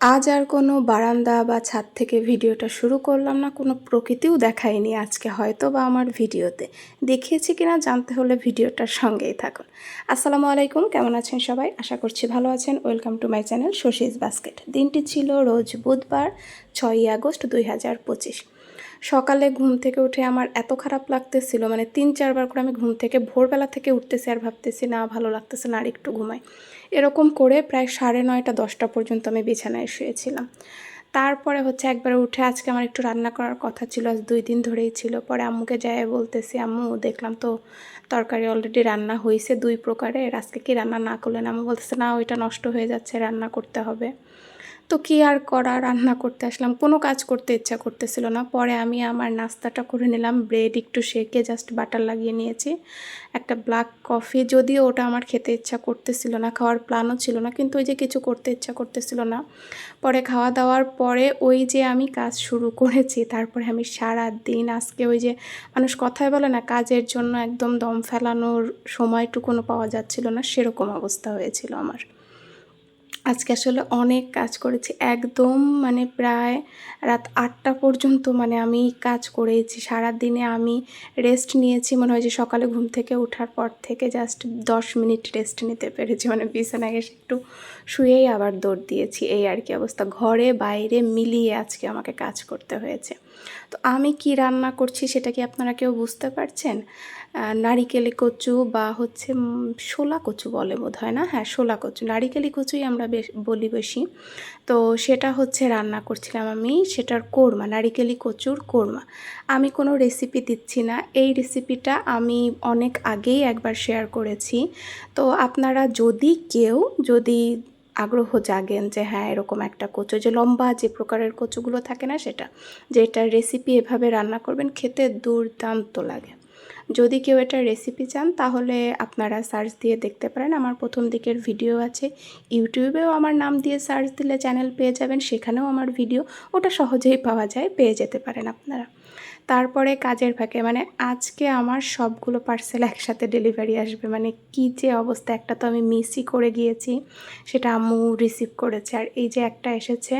আজ আর কোনো বারান্দা বা ছাদ থেকে ভিডিওটা শুরু করলাম না, কোনো প্রকৃতিও দেখায়নি আজকে হয়তো বা আমার ভিডিওতে। দেখিয়েছি কিনা জানতে হলে ভিডিওটার সঙ্গেই থাকুন। আসসালামু আলাইকুম, কেমন আছেন সবাই? আশা করছি ভালো আছেন। Welcome to my channel Shashi's basket দিনটি ছিল রোজ বুধবার, ছয়ই আগস্ট দুই হাজার পঁচিশ। সকালে ঘুম থেকে উঠে আমার এত খারাপ লাগতেছিল মানে তিন চারবার করে আমি ঘুম থেকে ভোরবেলা থেকে উঠতেছি আর ভাবতেছি, না, ভালো লাগতেছে না, আর একটু ঘুমাই। এরকম করে প্রায় সাড়ে নয়টা, দশটা পর্যন্ত আমি বিছানায় শুয়েছিলাম। তারপরে হচ্ছে একবার উঠে আজকে আমার একটু রান্না করার কথা ছিল, আজ দুই দিন ধরেই ছিল। পরে আম্মুকে যায় বলতেছি, আম্মু, দেখলাম তো তরকারি অলরেডি রান্না হয়েছে দুই প্রকারের, আজকে কি রান্না না করলেন? আম্মু বলতেছে, না, ওইটা নষ্ট হয়ে যাচ্ছে, রান্না করতে হবে। তো কি আর করা? রান্না করতে আসলাম। কোনো কাজ করতে ইচ্ছা করতেছিল না। পরে আমি আমার নাস্তাটা করে নিলাম। ব্রেড একটু শেকে জাস্ট বাটার লাগিয়ে নিয়েছি। একটা ব্ল্যাক কফি। যদিও ওটা আমার খেতে ইচ্ছা করতেছিল না। খাওয়ার প্ল্যানও ছিল না। কিন্তু ওই যে কিছু করতে ইচ্ছা করতেছিল না। পরে খাওয়া দাওয়ার পরে ওই যে আমি কাজ শুরু করেছি। তারপরে আমি সারা দিন আজকে ওই যে মানুষ কথায় বলে না, কাজের জন্য একদম দম ফেলানোর সময়টুকুনো পাওয়া যাচ্ছিল না। সেরকম অবস্থা হয়েছিল আমার। আজকে আসলে অনেক কাজ করেছি। একদম মানে প্রায় রাত আটটা পর্যন্ত মানে আমি কাজ করেছি। সারা দিনে আমি রেস্ট নিয়েছি। মনে হয় যে সকালে ঘুম থেকে ওঠার পর থেকে জাস্ট দশ মিনিট রেস্ট নিতে পেরেছি। মানে বিছানায় এসে একটু শুয়েই আবার দৌড় দিয়েছি। এই আর কি অবস্থা। ঘরে বাইরে মিলিয়ে আজকে আমাকে কাজ করতে হয়েছে। তো আমি কি রান্না করছি সেটা কি আপনারা কেউ বুঝতে পারছেন? নারিকেলি কচু বা হচ্ছে শোলা কচু বলে বোধ হয় না? হ্যাঁ শোলা কচু। নারিকেলি কচুই আমরা বলি বেশি। তো সেটা হচ্ছে রান্না করছিলাম আমি, সেটার কোরমা, নারিকেলি কচুর কোরমা। আমি কোনো রেসিপি দিচ্ছি না। এই রেসিপিটা আমি অনেক আগেই একবার শেয়ার করেছি। তো আপনারা যদি কেউ যদি আগ্রহ জাগেন যে হ্যাঁ এরকম একটা কচু, যে লম্বা যে প্রকারের কচুগুলো থাকে না সেটা যে এটার রেসিপি এভাবে রান্না করবেন, খেতে দুর্দান্ত লাগে। যদি কেউ এটা রেসিপি চান, তাহলে আপনারা সার্চ দিয়ে দেখতে পারেন। আমার প্রথম দিকের ভিডিও আছে। ইউটিউবেও আমার নাম দিয়ে সার্চ দিলে চ্যানেল পেয়ে যাবেন। সেখানেও আমার ভিডিও ওটা সহজেই পাওয়া যায়। পেয়ে যেতে পারেন আপনারা। তারপরে কাজের ফাঁকে মানে আজকে আমার সবগুলো পার্সেল একসাথে ডেলিভারি আসবে। মানে কী যে অবস্থা, একটা তো আমি মিসই করে গিয়েছি। সেটা আম্মু রিসিভ করেছে। আর এই যে একটা এসেছে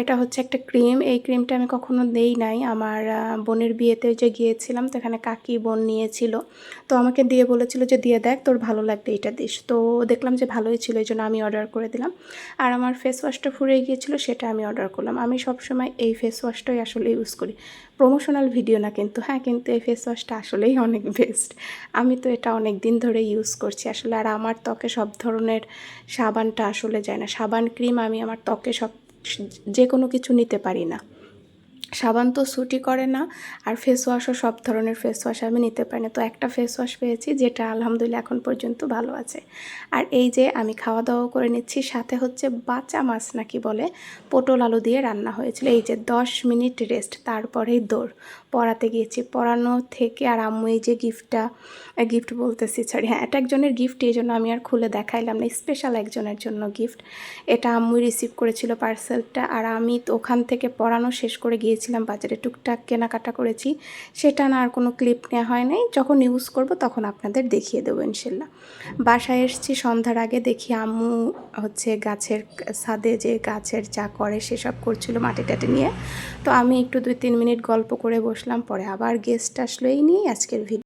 এটা হচ্ছে একটা ক্রিম এই ক্রিমটা আমি কখনো দেই নাই। আমার বোনের বিয়েতে যে গিয়েছিলাম, তো এখানে কাকি বোন নিয়েছিল। তো আমাকে দিয়ে বলেছিল যে, দিয়ে দেখ, তোর ভালো লাগবে এটা দিস। তো দেখলাম যে, ভালোই ছিল, এই জন্য আমি অর্ডার করে দিলাম। আর আমার ফেস ওয়াশটা ফুরিয়ে গিয়েছিল, সেটা আমি অর্ডার করলাম। আমি সবসময় এই ফেস ওয়াশটাই আসলে ইউজ করি। প্রমোশনাল ভিডিও না কিন্তু হ্যাঁ কিন্তু এই ফেস ওয়াশটা আসলেই অনেক বেস্ট আমি তো এটা অনেক দিন ধরে ইউজ করছি। আসলে আর আমার ত্বকে সব ধরনের সাবানটা আসলে যায় না। সাবান, ক্রিম আমি আমার ত্বকে সব, যে কোনো কিছু নিতে পারি না। সাবান তো সুটি করে না, আর ফেস ওয়াশও সব ধরনের ফেস ওয়াশ আমি নিতে পারি না। তো একটা ফেস ওয়াশ পেয়েছি যেটা আলহামদুলিল্লাহ এখন পর্যন্ত ভালো আছে। আর এই যে আমি খাওয়া দাওয়া করে নিচ্ছি, সাথে হচ্ছে বাঁচা মাছ নাকি বলে, পটল আলু দিয়ে রান্না হয়েছিল। এই যে দশ মিনিট রেস্ট তারপরেই দৌড়। পড়াতে গিয়েছি। পড়ানো থেকে আর আম্মু এই যে গিফটটা গিফট বলতেছি সরি হ্যাঁ এটা একজনের গিফট এই জন্য আমি আর খুলে দেখাইলাম না স্পেশাল একজনের জন্য গিফট এটা আম্মুই রিসিভ করেছিল পার্সেলটা আর আমি তো ওখান থেকে পড়ানো শেষ করে গিয়েছিলাম, বাজারে টুকটাক কেনাকাটা করেছি। সেটা না আর কোনো ক্লিপ নেওয়া হয় নাই, যখন ইউজ করব তখন আপনাদের দেখিয়ে দেবো ইনশাল্লাহ। বাসায় এসেছি, সন্ধ্যার আগে দেখি আম্মু হচ্ছে গাছের ছাদে যে গাছের যা করে সেসব করছিল মাটি টাটি নিয়ে। তো আমি একটু দুই তিন মিনিট গল্প করে বসলাম পরে আবার গেস্ট আসলো এই নিয়েই আজকের ভিডিও